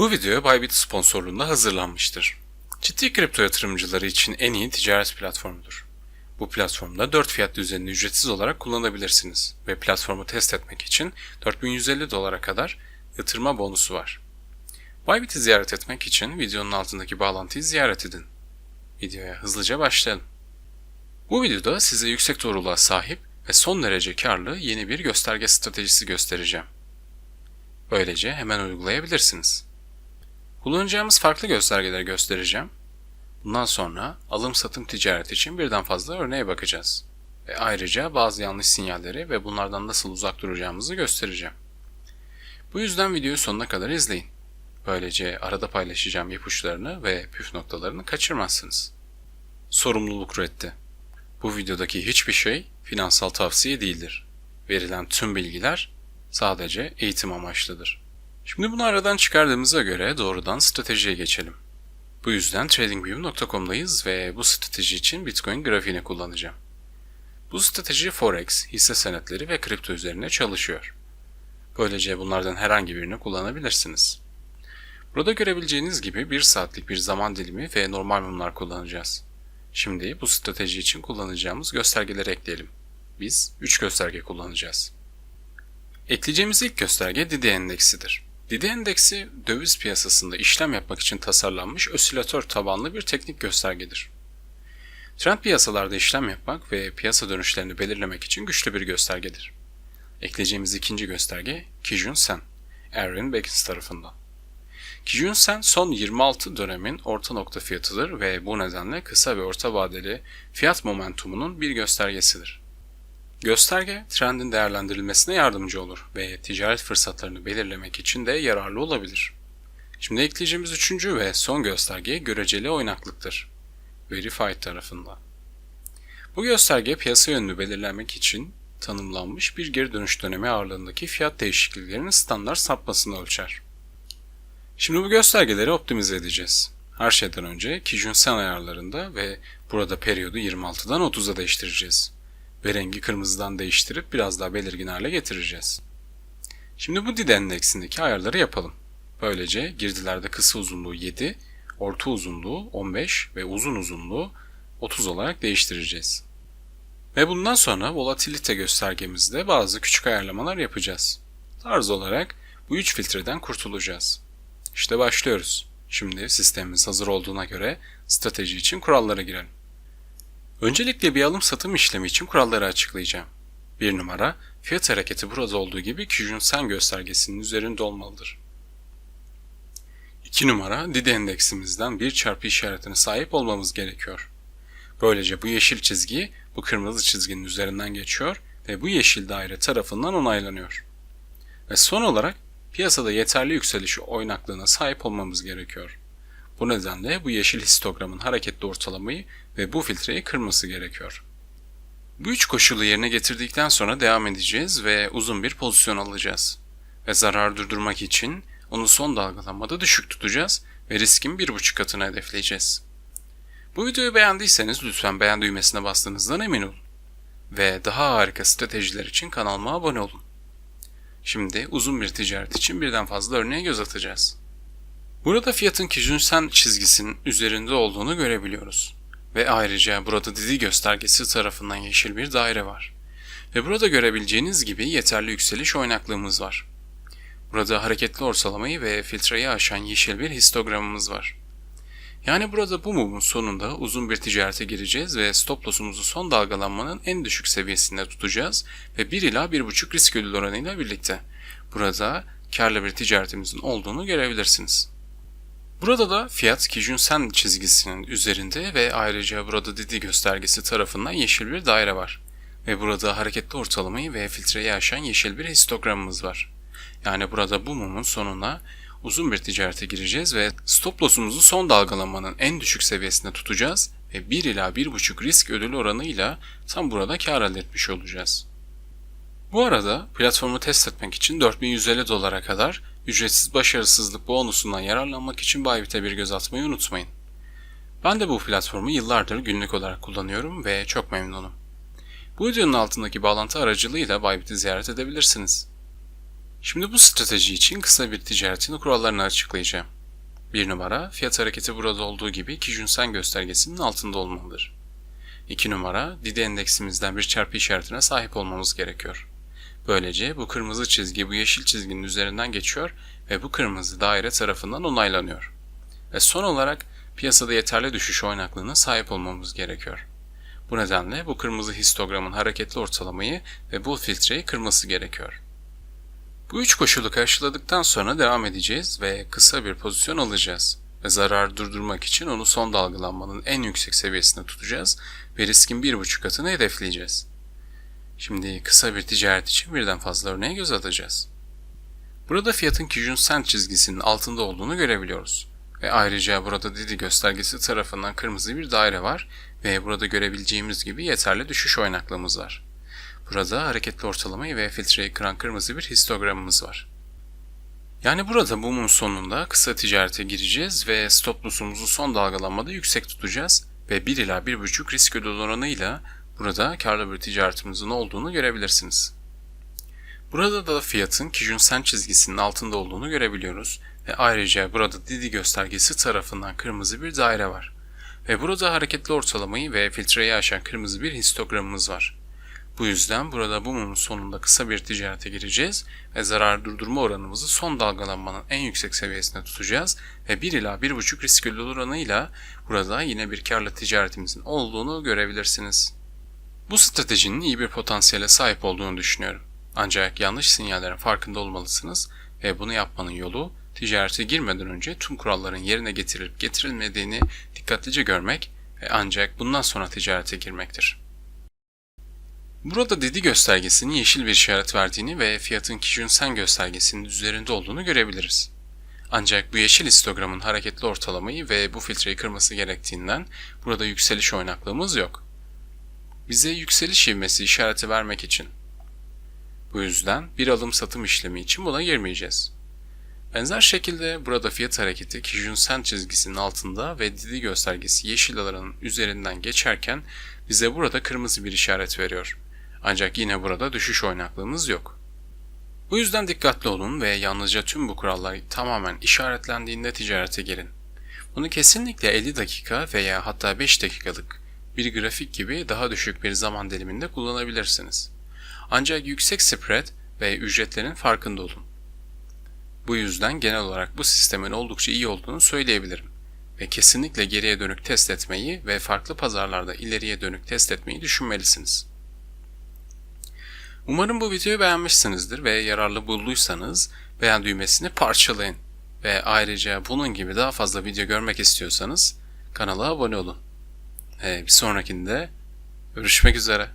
Bu video Bybit sponsorluğunda hazırlanmıştır. Ciddi kripto yatırımcıları için en iyi ticaret platformudur. Bu platformda 4 fiyat düzenini ücretsiz olarak kullanabilirsiniz ve platformu test etmek için 4150 dolara kadar yatırma bonusu var. Bybit'i ziyaret etmek için videonun altındaki bağlantıyı ziyaret edin. Videoya hızlıca başlayalım. Bu videoda size yüksek doğruluğa sahip ve son derece karlı yeni bir gösterge stratejisi göstereceğim. Böylece hemen uygulayabilirsiniz. Kullanacağımız farklı göstergeleri göstereceğim. Bundan sonra alım-satım ticareti için birden fazla örneğe bakacağız. Ve ayrıca bazı yanlış sinyalleri ve bunlardan nasıl uzak duracağımızı göstereceğim. Bu yüzden videoyu sonuna kadar izleyin. Böylece arada paylaşacağım ipuçlarını ve püf noktalarını kaçırmazsınız. Sorumluluk reddi. Bu videodaki hiçbir şey finansal tavsiye değildir. Verilen tüm bilgiler sadece eğitim amaçlıdır. Şimdi bunu aradan çıkardığımıza göre doğrudan stratejiye geçelim. Bu yüzden tradingview.com'dayız ve bu strateji için Bitcoin grafiğini kullanacağım. Bu strateji Forex, hisse senetleri ve kripto üzerine çalışıyor. Böylece bunlardan herhangi birini kullanabilirsiniz. Burada görebileceğiniz gibi 1 saatlik bir zaman dilimi ve normal mumlar kullanacağız. Şimdi bu strateji için kullanacağımız göstergeleri ekleyelim. Biz 3 gösterge kullanacağız. Ekleyeceğimiz ilk gösterge Didi endeksidir. Didi endeksi döviz piyasasında işlem yapmak için tasarlanmış osilatör tabanlı bir teknik göstergedir. Trend piyasalarda işlem yapmak ve piyasa dönüşlerini belirlemek için güçlü bir göstergedir. Ekleyeceğimiz ikinci gösterge Kijun Sen, Aaron Beckins tarafından. Kijun Sen son 26 dönemin orta nokta fiyatıdır ve bu nedenle kısa ve orta vadeli fiyat momentumunun bir göstergesidir. Gösterge trendin değerlendirilmesine yardımcı olur ve ticaret fırsatlarını belirlemek için de yararlı olabilir. Şimdi ekleyeceğimiz üçüncü ve son gösterge göreceli oynaklıktır. Verified tarafından. Bu gösterge piyasa yönünü belirlemek için tanımlanmış bir geri dönüş dönemi ağırlığındaki fiyat değişikliklerinin standart sapmasını ölçer. Şimdi bu göstergeleri optimize edeceğiz. Her şeyden önce Kijun Sen ayarlarında ve burada periyodu 26'dan 30'a değiştireceğiz ve rengi kırmızıdan değiştirip biraz daha belirgin hale getireceğiz. Şimdi bu DID endeksindeki ayarları yapalım. Böylece girdilerde kısa uzunluğu 7, orta uzunluğu 15 ve uzun uzunluğu 30 olarak değiştireceğiz. Ve bundan sonra volatilite göstergemizde bazı küçük ayarlamalar yapacağız. Tarz olarak bu üç filtreden kurtulacağız. İşte başlıyoruz. Şimdi sistemimiz hazır olduğuna göre strateji için kurallara girelim. Öncelikle bir alım satım işlemi için kuralları açıklayacağım. Bir numara, fiyat hareketi burada olduğu gibi Kijun Sen göstergesinin üzerinde olmalıdır. 2 numara, Didi endeksimizden bir çarpı işaretine sahip olmamız gerekiyor. Böylece bu yeşil çizgi bu kırmızı çizginin üzerinden geçiyor ve bu yeşil daire tarafından onaylanıyor. Ve son olarak piyasada yeterli yükseliş oynaklığına sahip olmamız gerekiyor. Bu nedenle bu yeşil histogramın hareketli ortalamayı ve bu filtreyi kırması gerekiyor. Bu üç koşulu yerine getirdikten sonra devam edeceğiz ve uzun bir pozisyon alacağız. Ve zarar durdurmak için onu son dalgalanmada düşük tutacağız ve riskin bir buçuk katını hedefleyeceğiz. Bu videoyu beğendiyseniz lütfen beğen düğmesine bastığınızdan emin olun. Ve daha harika stratejiler için kanalıma abone olun. Şimdi uzun bir ticaret için birden fazla örneğe göz atacağız. Burada fiyatın Kijun-sen çizgisinin üzerinde olduğunu görebiliyoruz. Ve ayrıca burada Didi göstergesi tarafından yeşil bir daire var. Ve burada görebileceğiniz gibi yeterli yükseliş oynaklığımız var. Burada hareketli ortalamayı ve filtreyi aşan yeşil bir histogramımız var. Yani burada bu mumun sonunda uzun bir ticarete gireceğiz ve stop loss'umuzu son dalgalanmanın en düşük seviyesinde tutacağız ve 1 ila 1.5 risk ödül oranıyla birlikte. Burada karlı bir ticaretimizin olduğunu görebilirsiniz. Burada da fiyat Kijun Sen çizgisinin üzerinde ve ayrıca burada Didi göstergesi tarafından yeşil bir daire var. Ve burada hareketli ortalamayı ve filtreyi aşan yeşil bir histogramımız var. Yani burada bu mumun sonuna uzun bir ticarete gireceğiz ve stop loss'umuzu son dalgalanmanın en düşük seviyesinde tutacağız ve 1 ila 1.5 risk ödül oranıyla tam burada kar elde etmiş olacağız. Bu arada platformu test etmek için 4150 dolara kadar ücretsiz başarısızlık bonusundan yararlanmak için Bybit'e bir göz atmayı unutmayın. Ben de bu platformu yıllardır günlük olarak kullanıyorum ve çok memnunum. Bu videonun altındaki bağlantı aracılığıyla Bybit'i ziyaret edebilirsiniz. Şimdi bu strateji için kısa bir ticaretin kurallarını açıklayacağım. 1 numara, fiyat hareketi burada olduğu gibi Kijun-sen göstergesinin altında olmalıdır. 2 numara, Didi endeksimizden bir çarpı işaretine sahip olmamız gerekiyor. Böylece bu kırmızı çizgi bu yeşil çizginin üzerinden geçiyor ve bu kırmızı daire tarafından onaylanıyor. Ve son olarak piyasada yeterli düşüş oynaklığına sahip olmamız gerekiyor. Bu nedenle bu kırmızı histogramın hareketli ortalamayı ve bull filtreyi kırması gerekiyor. Bu üç koşulu karşıladıktan sonra devam edeceğiz ve kısa bir pozisyon alacağız. Ve zararı durdurmak için onu son dalgalanmanın en yüksek seviyesine tutacağız ve riskin bir buçuk katını hedefleyeceğiz. Şimdi kısa bir ticaret için birden fazla örneğe göz atacağız. Burada fiyatın Kijun Sen çizgisinin altında olduğunu görebiliyoruz. Ve ayrıca burada Didi göstergesi tarafından kırmızı bir daire var ve burada görebileceğimiz gibi yeterli düşüş oynaklığımız var. Burada hareketli ortalamayı ve filtreyi kıran kırmızı bir histogramımız var. Yani burada bu sonunda kısa ticarete gireceğiz ve stop loss'umuzu son dalgalanmada yüksek tutacağız ve 1 ila 1.5 risk ödül oranıyla burada karlı bir ticaretimizin olduğunu görebilirsiniz. Burada da fiyatın Kijun Sen çizgisinin altında olduğunu görebiliyoruz ve ayrıca burada Didi göstergesi tarafından kırmızı bir daire var. Ve burada hareketli ortalamayı ve filtreyi aşan kırmızı bir histogramımız var. Bu yüzden burada bu mumun sonunda kısa bir ticarete gireceğiz ve zarar durdurma oranımızı son dalgalanmanın en yüksek seviyesine tutacağız ve 1 ila 1.5 risk ödül oranıyla burada yine bir karlı ticaretimizin olduğunu görebilirsiniz. Bu stratejinin iyi bir potansiyele sahip olduğunu düşünüyorum. Ancak yanlış sinyallerin farkında olmalısınız ve bunu yapmanın yolu ticarete girmeden önce tüm kuralların yerine getirilip getirilmediğini dikkatlice görmek ve ancak bundan sonra ticarete girmektir. Burada Didi göstergesinin yeşil bir işaret verdiğini ve fiyatın Kijun Sen göstergesinin üzerinde olduğunu görebiliriz. Ancak bu yeşil histogramın hareketli ortalamayı ve bu filtreyi kırması gerektiğinden burada yükseliş oynaklığımız yok. Bize yükseliş ivmesi işareti vermek için. Bu yüzden bir alım satım işlemi için buna girmeyeceğiz. Benzer şekilde burada fiyat hareketi Kijun Sen çizgisinin altında ve Didi göstergesi yeşil alanın üzerinden geçerken bize burada kırmızı bir işaret veriyor. Ancak yine burada düşüş oynaklığımız yok. Bu yüzden dikkatli olun ve yalnızca tüm bu kurallar tamamen işaretlendiğinde ticarete girin. Bunu kesinlikle 50 dakika veya hatta 5 dakikalık bir grafik gibi daha düşük bir zaman diliminde kullanabilirsiniz. Ancak yüksek spread ve ücretlerin farkında olun. Bu yüzden genel olarak bu sistemin oldukça iyi olduğunu söyleyebilirim ve kesinlikle geriye dönük test etmeyi ve farklı pazarlarda ileriye dönük test etmeyi düşünmelisiniz. Umarım bu videoyu beğenmişsinizdir ve yararlı bulduysanız beğen düğmesini parçalayın. Ve ayrıca bunun gibi daha fazla video görmek istiyorsanız kanala abone olun. Bir sonrakinde görüşmek üzere.